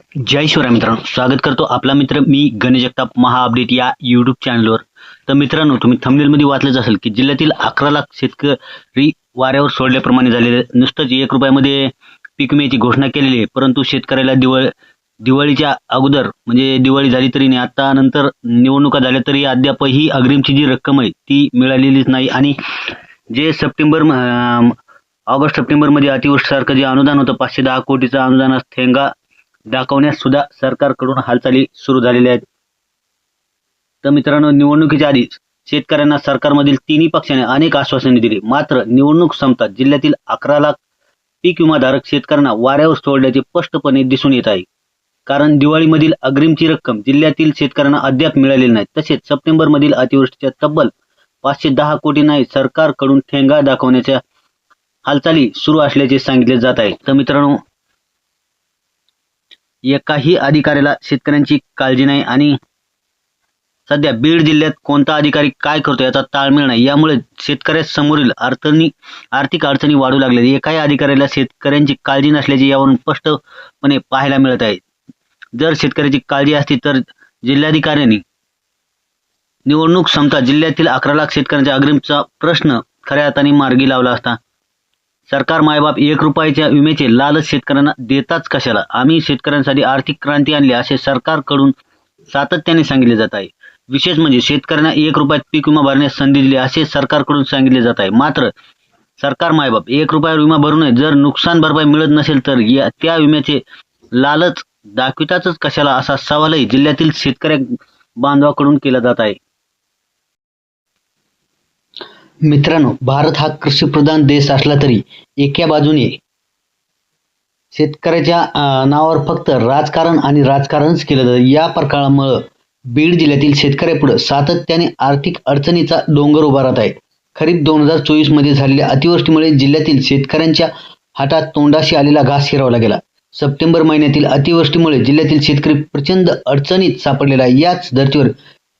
जय शिवराय मित्रांनो स्वागत करतो आपला मित्र मी गणेश महा अपडेट या यूट्यूब चॅनलवर तर मित्रांनो तुम्ही थंबनेलमध्ये वाचलंच असेल की जिल्ह्यातील अकरा लाख शेतकरी वाऱ्यावर सोडल्याप्रमाणे झालेले नुसतंच एक रुपयामध्ये पीक विम्याची घोषणा केलेली आहे. परंतु शेतकऱ्याला दिवाळ दिवाळीच्या अगोदर म्हणजे दिवाळी झाली तरी नाही आता नंतर निवडणुका झाल्या तरी अद्यापही अग्रिमची जी रक्कम आहे ती मिळालेलीच नाही. आणि जे सप्टेंबर म- ऑगस्ट सप्टेंबरमध्ये अतिवृष्टीसारखं जे अनुदान होतं पाचशे दहा कोटीचं अनुदान थेंगा दाखवण्यास सुद्धा सरकारकडून हालचाली सुरू झालेल्या आहेत. तर मित्रांनो निवडणुकीच्या आधीच शेतकऱ्यांना सरकारमधील तिन्ही पक्षाने अनेक आश्वासने दिली. मात्र निवडणूक संपतात जिल्ह्यातील अकरा लाख पीक विमाधारक शेतकऱ्यांना वाऱ्यावर सोडल्याचे स्पष्टपणे दिसून येत आहे. कारण दिवाळीमधील अग्रिमची रक्कम जिल्ह्यातील शेतकऱ्यांना अद्याप मिळालेली नाही. तसेच सप्टेंबरमधील अतिवृष्टीच्या तब्बल पाचशे दहा कोटी नाही सरकारकडून ठेंगा दाखवण्याच्या हालचाली सुरू असल्याचे सांगितले जात आहे. तर मित्रांनो एकाही अधिकाऱ्याला शेतकऱ्यांची काळजी नाही आणि सध्या बीड जिल्ह्यात कोणता अधिकारी काय करतो याचा ताळमेळ नाही. यामुळे शेतकऱ्यासमोरील अडचणी आर्थिक अडचणी वाढू लागल्या. एकाही अधिकाऱ्याला शेतकऱ्यांची काळजी नसल्याचे यावरून स्पष्टपणे पाहायला मिळत आहे. जर शेतकऱ्याची काळजी असती तर जिल्हाधिकाऱ्यांनी निवडणूक क्षमता जिल्ह्यातील अकरा लाख शेतकऱ्यांच्या अग्रिमचा प्रश्न खऱ्या अर्थाने मार्गी लावला असता. सरकार मायबाप एक रुपयाच्या विम्याचे लालच शेतकऱ्यांना देताच कशाला? आम्ही शेतकऱ्यांसाठी आर्थिक क्रांती आणली असे सरकारकडून सातत्याने सांगितले जात आहे. विशेष म्हणजे शेतकऱ्यांना एक रुपयात पीक विमा भरण्यास संधी दिली असे सरकारकडून सांगितले जात आहे. मात्र सरकार मायबाप एक रुपयावर विमा भरू नये. जर नुकसान भरपाई मिळत नसेल तर या त्या विम्याचे लालच दाखविताच कशाला असा सवालही जिल्ह्यातील शेतकऱ्या बांधवाकडून केला जात आहे. मित्रांनो भारत हा कृषीप्रधान देश असला तरी एका बाजूने शेतकऱ्याच्या नावावर फक्त राजकारण आणि राजकारणच केलं जातं. या प्रकारामुळं बीड जिल्ह्यातील शेतकऱ्यापुढे सातत्याने आर्थिक अडचणीचा डोंगर उभा राहत आहे खरीप दोन हजार चोवीसमध्ये झालेल्या अतिवृष्टीमुळे जिल्ह्यातील शेतकऱ्यांच्या हातात तोंडाशी आलेला घास हिरावला गेला. सप्टेंबर महिन्यातील अतिवृष्टीमुळे जिल्ह्यातील शेतकरी प्रचंड अडचणीत सापडलेला आहे. याच धर्तीवर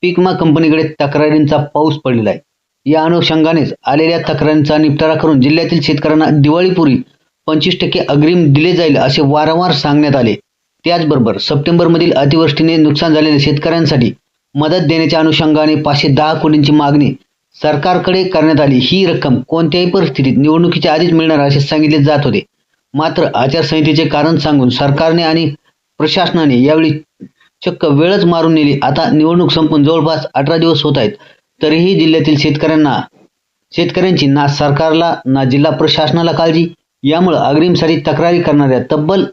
पीक कंपनीकडे तक्रारींचा पाऊस पडलेला आहे. या अनुषंगानेच आलेल्या तक्रारींचा निपटारा करून जिल्ह्यातील शेतकऱ्यांना दिवाळीपूर्वी पंचवीस टक्के अग्रिम दिले जाईल असे वारंवार सांगण्यात आले. त्याचबरोबर सप्टेंबरमधील अतिवृष्टीने नुकसान झालेल्या शेतकऱ्यांसाठी मदत देण्याच्या अनुषंगाने पाचशे दहा कोटींची मागणी सरकारकडे करण्यात आली. ही रक्कम कोणत्याही परिस्थितीत निवडणुकीच्या आधीच मिळणार असे सांगितले जात होते. मात्र आचारसंहितेचे कारण सांगून सरकारने आणि प्रशासनाने यावेळी चक्क वेळच मारून नेली. आता निवडणूक संपून जवळपास अठरा दिवस होत आहेत. तरीही जिल्ह्यातील शेतकऱ्यांना शेतकऱ्यांची ना सरकारला ना जिल्हा प्रशासनाला काळजी. यामुळे अग्रिमसाठी तक्रारी करणाऱ्या तब्बल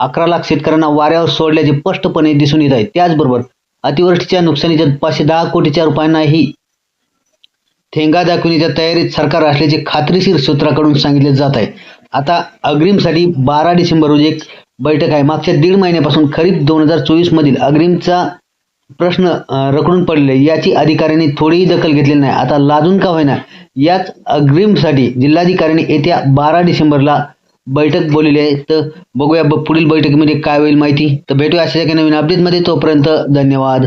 अकरा लाख शेतकऱ्यांना वाऱ्यावर सोडल्याचे स्पष्टपणे दिसून येत आहे. त्याचबरोबर अतिवृष्टीच्या नुकसानीच्या पाचशे दहा कोटीच्या रुपयांनाही ठेंगा दाखवण्याच्या तयारीत सरकार असल्याचे खात्रीशीर सूत्राकडून सांगितले जात आहे. आता अग्रिमसाठी बारा डिसेंबर रोजी एक बैठक आहे. मागच्या दीड महिन्यापासून खरीप दोन हजार चोवीसमधील अग्रिमचा प्रश्न रखडून पडले. याची अधिकाऱ्यांनी थोडीही दखल घेतलेली नाही. आता लाजून का होईना? याच अग्रिमसाठी जिल्हाधिकाऱ्यांनी येत्या बारा डिसेंबरला बैठक बोललेली आहे. तर बघूया ब- पुढील बैठकीमध्ये काय होईल माहिती? तर भेटूया अशा एका नवीन अपडेटमध्ये तोपर्यंत धन्यवाद.